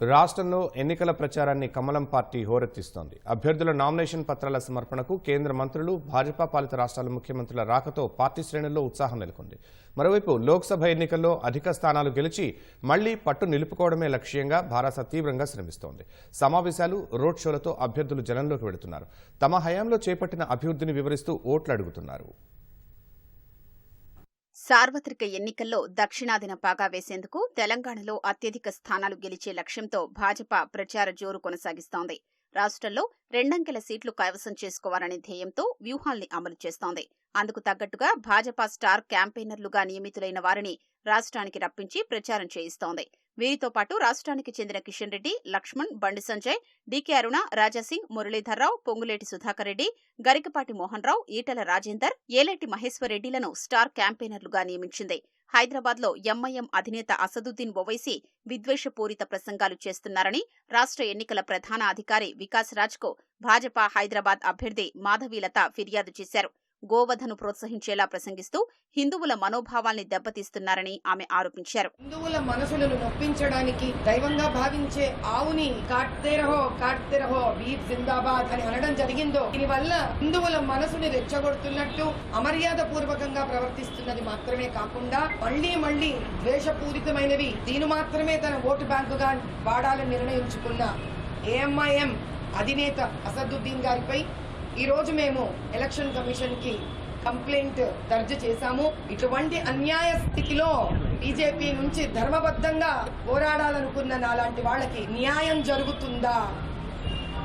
రాష్ట్రంలో ఎన్నికల ప్రచారాన్ని కమలం పార్టీ హోరెత్తిస్తోంది. అభ్యర్థుల నామినేషన్ పత్రాల సమర్పణకు కేంద్ర మంత్రులు భాజపా పాలిత రాష్ట్రాల ముఖ్యమంత్రుల రాకతో పార్టీ శ్రేణుల్లో ఉత్సాహం నెలకొంది. మరోవైపు లోక్సభ ఎన్నికల్లో అధిక స్థానాలు గెలిచి మళ్ళీ పట్టు నిలుపుకోవడమే లక్ష్యంగా భారత తీవ్రంగా శ్రమిస్తోంది. సమావేశాలు రోడ్ షోలతో అభ్యర్థులు జనంలోకి వెళుతున్నారు. తమ హయాంలో చేపట్టిన అభివృద్ధిని వివరిస్తూ ఓట్లు అడుగుతున్నారు. సార్వత్రిక ఎన్నికల్లో దక్షిణాదిన పాగా వేసేందుకు తెలంగాణలో అత్యధిక స్థానాలు గెలిచే లక్ష్యంతో భాజపా ప్రచార జోరు కొనసాగిస్తోంది. రాష్ట్రంలో రెండంకెల సీట్లు కైవసం చేసుకోవాలనే ధ్యేయంతో వ్యూహాల్ని అమలు చేస్తోంది. అందుకు తగ్గట్టుగా భాజపా స్టార్ క్యాంపెయినర్లుగా నియమితులైన వారిని రాష్ట్రానికి రప్పించి ప్రచారం చేయిస్తోంది. వీరితో పాటు రాష్ట్రానికి చెందిన కిషన్ రెడ్డి లక్ష్మణ్ బండి సంజయ్ డీకే అరుణ రాజాసింగ్ మురళీధర్రావు పొంగులేటి సుధాకర్ రెడ్డి గరికపాటి మోహన్ రావు ఈటల రాజేందర్ ఏలేటి మహేశ్వర్ రెడ్డిలను స్టార్ క్యాంపెయినర్లుగా నియమించింది. హైదరాబాద్లో ఎంఐఎం అధినేత అసదుద్దీన్ ఒవైసీ విద్వేషపూరిత ప్రసంగాలు చేస్తున్నారని రాష్ట్ర ఎన్నికల ప్రధాన అధికారి వికాస్ రాజ్కు భాజపా హైదరాబాద్ అభ్యర్థి మాధవీలత ఫిర్యాదు చేశారు. గోవధను ప్రోత్సహించేలా ప్రసంగిస్తూ హిందువుల మనోభావాల్ని దెబ్బతీస్తున్నారని ఆమె ఆరోపించారు. హిందువుల మనసులను నొప్పించడానికి దైవంగా భావించే ఆవుని కాట్తేరహో కాట్తేరహో కాట్తే జిందాబాద్ అని అనడం జరిగిందో దీనివల్ల హిందువుల మనసుని రెచ్చగొడుతున్నట్టు అమర్యాద పూర్వకంగా ప్రవర్తిస్తున్నది మాత్రమే కాకుండా మళ్ళీ మళ్ళీ ద్వేషపూరితమైనవి దీని మాత్రమే తన ఓటు బ్యాంకుగా వాడాలని నిర్ణయించుకున్న ఏఎంఐఎం అధినేత అసదుద్దీన్ గారిపై ఈరోజు మేము ఎలక్షన్ కమిషన్కి కంప్లైంట్ దర్జు చేశాము. ఇటువంటి అన్యాయ స్థితిలో బీజేపీ నుంచి ధర్మబద్ధంగా పోరాడాలనుకున్న నాలాంటి వాళ్ళకి న్యాయం జరుగుతుందా?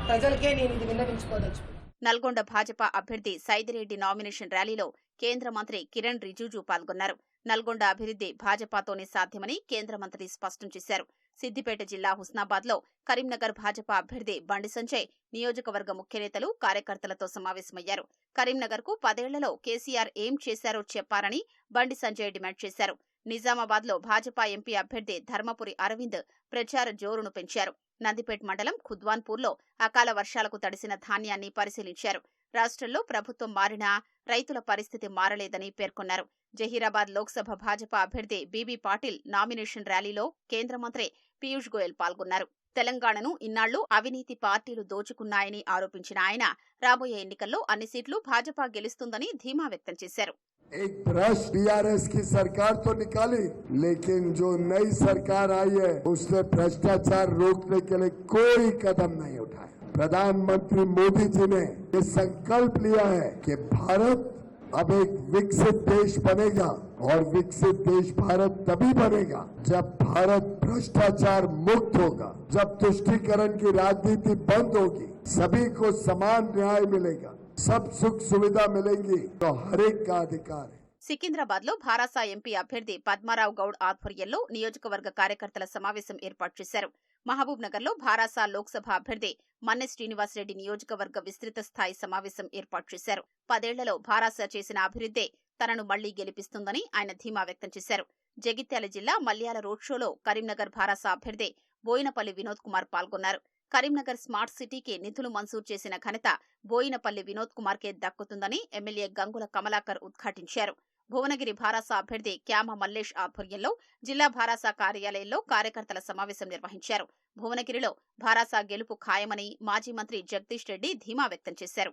ప్రజలకే నేను ఇది విన్నవించుకోదలుచుకున్నాను నల్గొండ భాజపా అభ్యర్థి సైదిరెడ్డి నామినేషన్ ర్యాలీలో కేంద్ర మంత్రి కిరణ్ రిజిజు పాల్గొన్నారు. నల్గొండ అభివృద్ధి భాజపాతోనే సాధ్యమని కేంద్ర మంత్రి స్పష్టం చేశారు. సిద్దిపేట జిల్లా హుస్నాబాద్లో కరీంనగర్ భాజపా అభ్యర్థి బండి సంజయ్ నియోజకవర్గ ముఖ్యనేతలు కార్యకర్తలతో సమావేశమయ్యారు. కరీంనగర్కు పదేళ్ళలో కేసీఆర్ ఏం చేశారో చెప్పారని బండి సంజయ్ డిమాండ్ చేశారు. నిజామాబాద్లో భాజపా ఎంపీ అభ్యర్థి ధర్మపురి అరవింద్ ప్రచార జోరును పెంచారు. నందిపేట్ మండలం ఖుద్వాన్పూర్లో అకాల వర్షాలకు తడిసిన ధాన్యాన్ని పరిశీలించారు. రాష్ట్రంలో ప్రభుత్వం మారినా రైతుల పరిస్థితి మారలేదని పేర్కొన్నారు జహీరాబాద్ లోక్సభ భాజపా అభ్యర్థి బీబీ పాటిల్ నామినేషన్ ర్యాలీలో కేంద్ర మంత్రి పీయూష్ గోయల్ పాల్గొన్నారు తెలంగాణను ఇన్నాళ్లు అవినీతి పార్టీలు దోచుకున్నాయని ఆరోపించిన ఆయన రాబోయే ఎన్నికల్లో అన్ని సీట్లు భాజపా గెలుస్తుందని ధీమా వ్యక్తం చేశారు एक भ्रष्ट बीआरएस की सरकार तो निकाली लेकिन जो नई सरकार आई है उसने भ्रष्टाचार रोकने के लिए कोई कदम नहीं उठाया प्रधानमंत्री मोदी जी ने ये संकल्प लिया है कि भारत अब एक विकसित देश बनेगा और विकसित देश भारत तभी बनेगा जब भारत भ्रष्टाचार मुक्त होगा जब तुष्टीकरण की राजनीति बंद होगी सभी को समान न्याय मिलेगा सब सुख सुविधा मिलेंगी तो हर एक का अधिकार है సికింద్రాబాద్ లో భారాసా ఎంపీ అభ్యర్థి పద్మారావు గౌడ్ ఆధ్వర్యంలో నియోజకవర్గ కార్యకర్తల సమావేశం ఏర్పాటు చేశారు మహబూబ్ నగర్లో భారాసా లోక్సభ అభ్యర్థి మన్నె శ్రీనివాసరెడ్డి నియోజకవర్గ విస్తృత స్థాయి సమావేశం ఏర్పాటు చేశారు. పదేళ్ళలో భారాసా చేసిన అభివృద్ధే తనను మళ్ళీ గెలిపిస్తుందని ఆయన ధీమా వ్యక్తం చేశారు. జగిత్యాల జిల్లా మల్యాల రోడ్ షోలో కరీంనగర్ భారాసా అభ్యర్థి బోయినపల్లి వినోద్ కుమార్ పాల్గొన్నారు. కరీంనగర్ స్మార్ట్ సిటీకి నిధులు మంజూరు చేసిన ఘనత బోయినపల్లి వినోద్ కుమార్ కే దక్కుతుందని ఎమ్మెల్యే గంగుల కమలాకర్ ఉద్ఘాటించారు. భువనగిరి భారాస అభ్యర్థి క్యామ మల్లేష్ ఆధ్వర్యంలో జిల్లా భారాసా కార్యాలయంలో కార్యకర్తల సమావేశం నిర్వహించారు. భువనగిరిలో భారాసా గెలుపు ఖాయమని మాజీ మంత్రి జగదీష్ రెడ్డి ధీమా వ్యక్తం చేశారు.